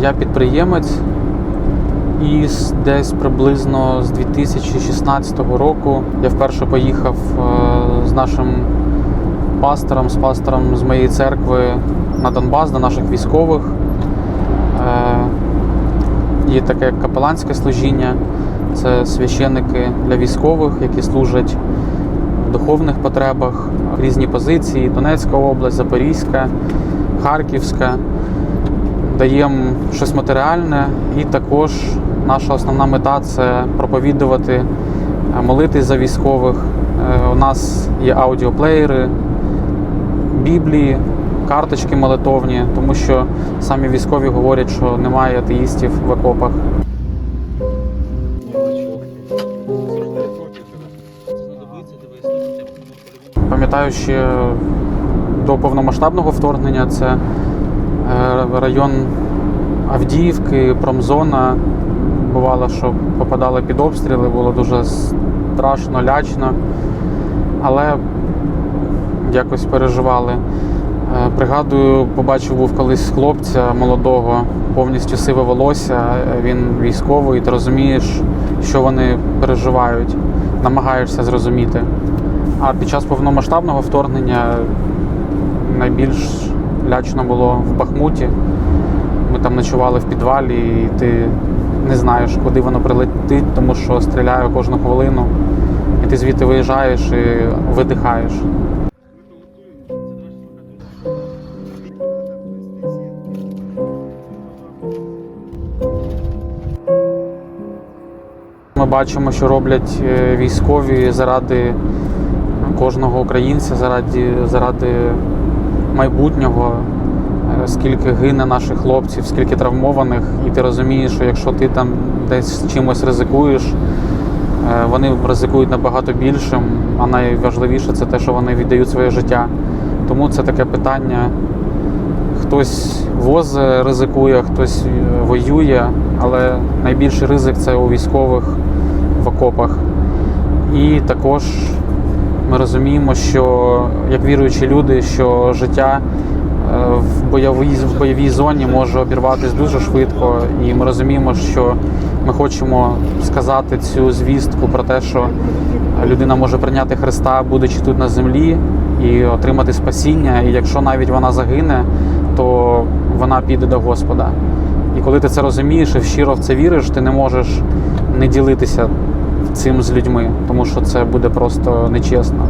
Я підприємець і десь приблизно з 2016 року я вперше поїхав е, з нашим пастором, з пастором з моєї церкви на Донбас до наших військових. Е, Є таке капеланське служіння, це священники для військових, які служать в духовних потребах, різні позиції: Донецька область, Запорізька, Харківська. Даємо щось матеріальне, і також наша основна мета це проповідувати, е, молитись за військових. Е, У нас є аудіоплеєри, біблії, карточки молитовні, тому що самі військові говорять, що немає атеїстів в окопах. Пам'ятаю ще до повномасштабного вторгнення це район Авдіївки, промзона. Бувало, що попадали під обстріли, було дуже страшно, лячно, але якось переживали. Е, Пригадую, побачив був колись хлопця молодого, повністю сиве волосся. е, Він військовий, і ти розумієш, що вони переживають, намагаєшся зрозуміти. А під час повномасштабного вторгнення найбільш лячно було в Бахмуті. Ми там ночували в підвалі, і ти не знаєш, куди воно прилетить, тому що стріляє кожну хвилину. І ти звідти виїжджаєш і видихаєш. Ми бачимо, що роблять е, військові заради кожного українця, заради, заради майбутнього, Е, скільки гине наших хлопців, скільки травмованих, і ти розумієш, що якщо ти там десь чимось ризикуєш, е, вони ризикують набагато більшим, а найважливіше це те, що вони віддають своє життя. Тому це таке питання. Хтось возить, ризикує, хтось е, воює, але найбільший ризик це у військових в окопах. І також ми розуміємо, що як віруючі люди, що життя е, в бойовій, в бойовій зоні може обірватися дуже швидко, і ми розуміємо, що ми хочемо сказати цю звістку про те, що людина може прийняти Христа, будучи тут на землі, і отримати спасіння. І якщо навіть вона загине, то вона піде до Господа. І коли ти це розумієш і щиро в це віриш, ти не можеш не ділитися цим з людьми, тому що це буде просто нечесно.